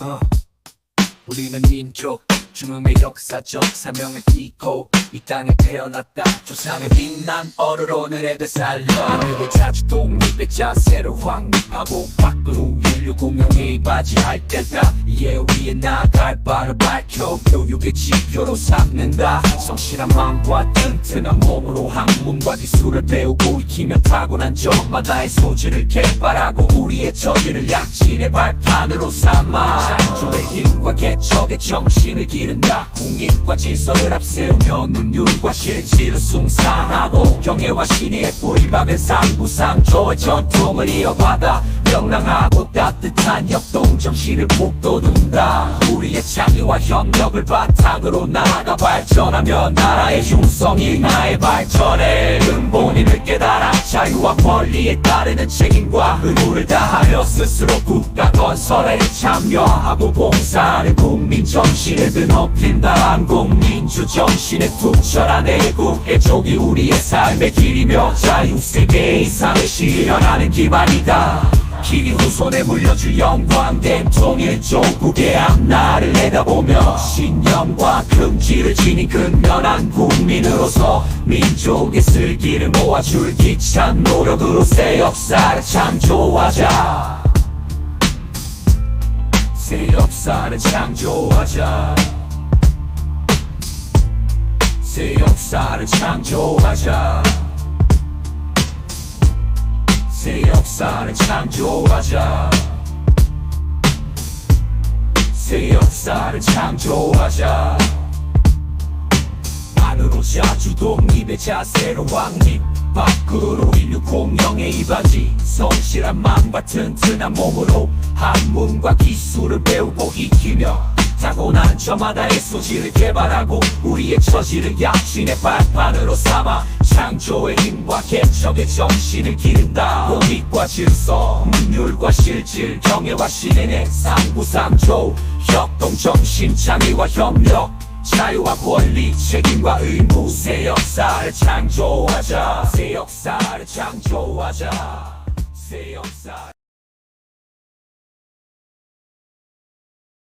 어. 우리는 민족 중흥의 역사적 사명을 띠고 이 땅에 태어났다 조상의 빛난 어를 오늘의 되살려 하늘을 자주 독립의 자세로 확립하고 밖으로 공용에 바지할 때다. 우리의 나갈 바를 밝혀 교육의 지표로 삼는다. 성실한 마음과 튼튼한 몸으로 학문과 기술을 배우고 익히며 타고난 저마다의 소질을 개발하고 우리의 저기를 약진의 발판으로 삼아 창조의 힘과 개척의 정신을 기른다. 공익과 질서를 앞세우며 눈율과 실질을 숭상하고 경애와 신의의 뿌리박은 상부상조의 전통을 이어받아 명랑하고 따뜻한 역동 정신을 북돋운다. 우리의 창의와 협력을 바탕으로 나아가 발전하며 나라의 흉성이 나의 발전에 근본인을 깨달아 자유와 권리에 따르는 책임과 의무를 다하여 스스로 국가 건설에 참여하고 봉사하는 국민 정신을 드높인다 한국민주 정신에 투철한 애국의 족이 우리의 삶의 길이며 자유 세계 이상을 실현하는 기반이다. 길이 후손에 물려줄 영광된 통일 조국의 앞날을 내다보며 신념과 긍지를 지닌 근면한 국민으로서 민족의 슬기를 모아줄 기찬 노력으로 새 역사를 창조하자. 새 역사를 창조하자. 새 역사를 창조하자. 새 역사를 창조하자. 새 역사를 창조하자. 안으로 자주 독립의 자세로 확립 밖으로 인류 공영의 이바지 성실한 마음과 튼튼한 몸으로 학문과 기술을 배우고 익히며 타고난 저마다의 소질을 개발하고 우리의 처지를 약진의 발판으로 삼아 창조의 힘과 개척의 정신을 기른다. 공익과 질서 문율과 실질 경애와 신의 상부상조 협동정신 창의와 협력 자유와 권리 책임과 의무 새 역사를 창조하자. 새 역사를 창조하자. 새 역사를